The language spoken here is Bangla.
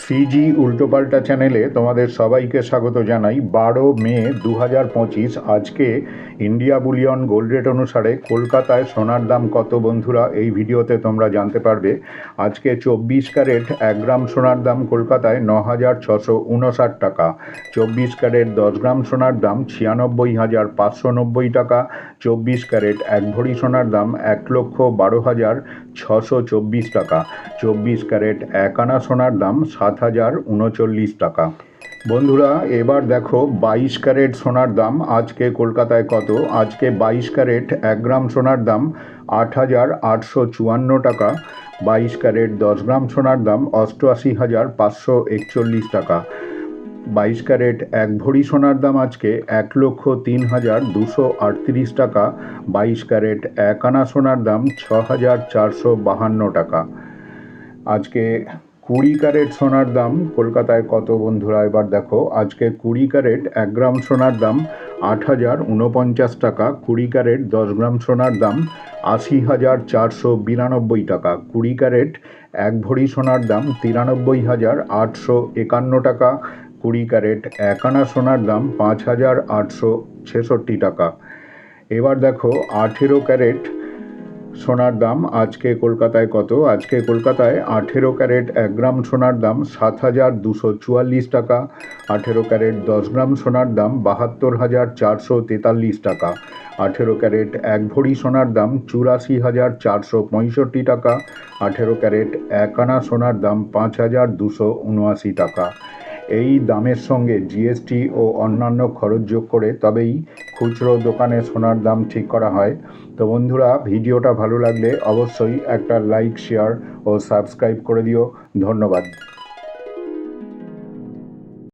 সিজি উল্টোপাল্টা চ্যানেলে তোমাদের সবাইকে স্বাগত জানাই। বারো মে দু হাজার পঁচিশ, আজকে ইন্ডিয়া বুলিয়ন গোল্ড রেট অনুসারে কলকাতায় সোনার দাম কত বন্ধুরা, এই ভিডিওতে তোমরা জানতে পারবে। আজকে চব্বিশ ক্যারেট এক গ্রাম সোনার দাম কলকাতায় ন হাজার ছশো উনষাট টাকা। চব্বিশ ক্যারেট দশ গ্রাম সোনার দাম ছিয়ানব্বই হাজার পাঁচশো নব্বই টাকা। চব্বিশ ক্যারেট এক ভরি সোনার দাম এক লক্ষ বারো হাজার ছশো চব্বিশ টাকা। চব্বিশ ক্যারেট এক আনা সোনার দাম সাত হাজার উনচল্লিশ টাকা। বন্ধুরা, এবার দেখো বাইশ ক্যারেট সোনার দাম। আজকে কলকাতায় কত? আজকে বাইশ ক্যারেট এক গ্রাম সোনার দাম আট হাজার আটশো চুয়ান্ন টাকা। বাইশ ক্যারেট দশ গ্রাম সোনার দাম অষ্টআশি হাজার পাঁচশো একচল্লিশ টাকা। বাইশ ক্যারেট এক ভরি সোনার দাম আজকে এক লক্ষ তিন হাজার দুশো আটত্রিশ টাকা। বাইশ ক্যারেট এক আনা সোনার দাম ছ হাজার চারশো বাহান্ন টাকা। আজকে কুড়ি ক্যারেট সোনার দাম, কলকাতায় কত বন্ধুরা? এবার দেখো, আজকে কুড়ি ক্যারেট এক গ্রাম সোনার দাম আট হাজার উনপঞ্চাশ টাকা, কুড়ি ক্যারেট দশ গ্রাম সোনার দাম আশি হাজার চারশো বিরানব্বই টাকা, কুড়ি ক্যারেট এক ভরি সোনার দাম তিরানব্বই হাজার আটশো একান্ন টাকা, কুড়ি ক্যারেট এক আনা সোনার দাম পাঁচ হাজার আটশো ছেষট্টি টাকা। এবার দেখো, আঠেরো ক্যারেট সোনার দাম আজকে কলকাতায় কত? আজকে কলকাতায় আঠেরো ক্যারেট এক গ্রাম সোনার দাম সাত হাজার দুশো চুয়াল্লিশ টাকা। আঠেরো ক্যারেট দশ গ্রাম সোনার দাম বাহাত্তর হাজার চারশো তেতাল্লিশ টাকা। আঠেরো ক্যারেট এক ভরি সোনার দাম চুরাশি হাজার চারশো পঁয়ষট্টি টাকা। আঠেরো ক্যারেট এক আনা সোনার দাম পাঁচ হাজার দুশো উনআশি টাকা। এই দামের সঙ্গে জিএসটি ও অন্যান্য খরচ যোগ করে তবেই খুচরো দোকানে সোনার দাম ঠিক করা হয়। তো বন্ধুরা, ভিডিওটা ভালো লাগলে অবশ্যই একটা লাইক শেয়ার ও সাবস্ক্রাইব করে দিও। ধন্যবাদ।